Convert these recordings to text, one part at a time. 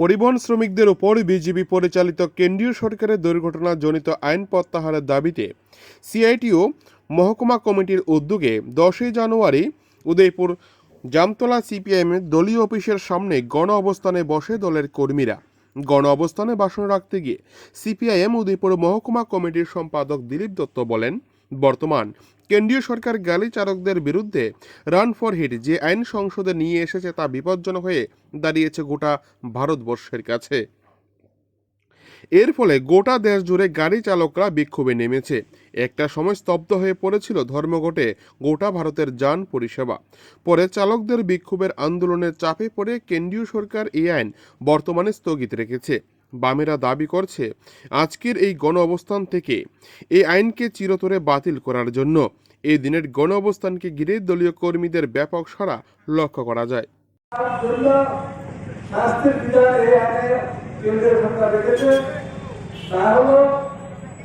পরিবহন শ্রমিকদের উপর বিজেপি পরিচালিত কেন্দ্রীয় সরকারের দুর্ঘটনাজনিত আইন প্রত্যাহারের দাবিতে সিআইটিও মহকুমা কমিটির উদ্যোগে দশই জানুয়ারি উদয়পুর জামতলা সিপিআইএমের দলীয় অফিসের সামনে গণ অবস্থানে বসে দলের কর্মীরা। গণ অবস্থানে ভাষণ রাখতে গিয়ে সিপিআইএম উদয়পুর মহকুমা কমিটির সম্পাদক দিলীপ দত্ত বলেন বর্তমান। কেন্দ্রীয় সরকার গালি চালকদের বিরুদ্ধে রান ফর হিট যে আইন সংসদে নিয়ে এসেছে তা বিপজ্জনক হয়ে দাঁড়িয়েছে গোটা ভারতবর্ষের কাছে। এর ফলে গোটা দেশ জুড়ে গাড়ি চালকরা বিক্ষোভে নেমেছে। একটা সময় স্তব্ধ হয়ে পড়েছিল ধর্মঘটে গোটা ভারতের যান পরিষেবা। পরে চালকদের বিক্ষোভের আন্দোলনের চাপে পড়ে কেন্দ্রীয় সরকার এই আইন বর্তমানে স্থগিত রেখেছে। বামেরা দাবি করছে আজকের এই গণ অবস্থান থেকে এই আইনকে চিরতরে বাতিল করার জন্য এই দিনের গণ অবস্থানকে ঘিরে দলীয় কর্মীদের ব্যাপক সাড়া লক্ষ্য করা যায়।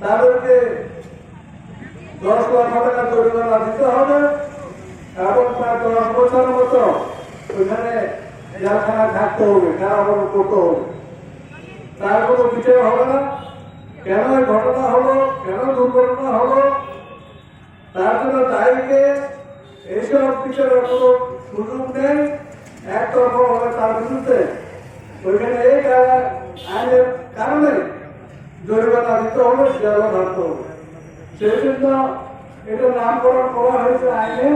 তার এবং প্রায় দশ বছর মতো ওইখানে থাকতে হবে করতে হবে তার কোনো বিচার হবে না। কেন ঘটনা হলো? কেন দুর্ঘটনা হলো? তার জন্য তাইকে এইসব বিচারের কোনো সুযোগ নেই। একতরফা হবে তার বিরুদ্ধে। ওইখানে এই আইনের কারণে জরিমানা দিতে হবে জেলা ধরতে হবে। সেই জন্য এটা নামকরণ করা হয়েছে আইনে।